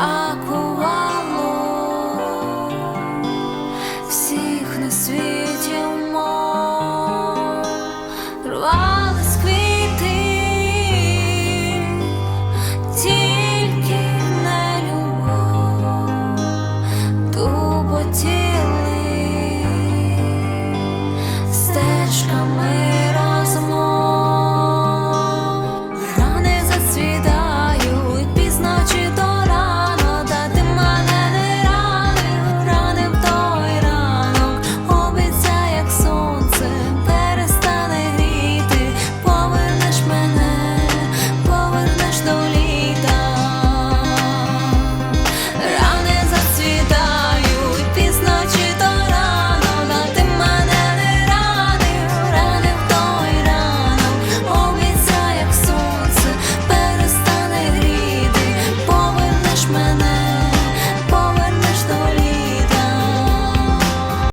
акувало всіх на світі мов рвались тільки не любов туботіли стежками.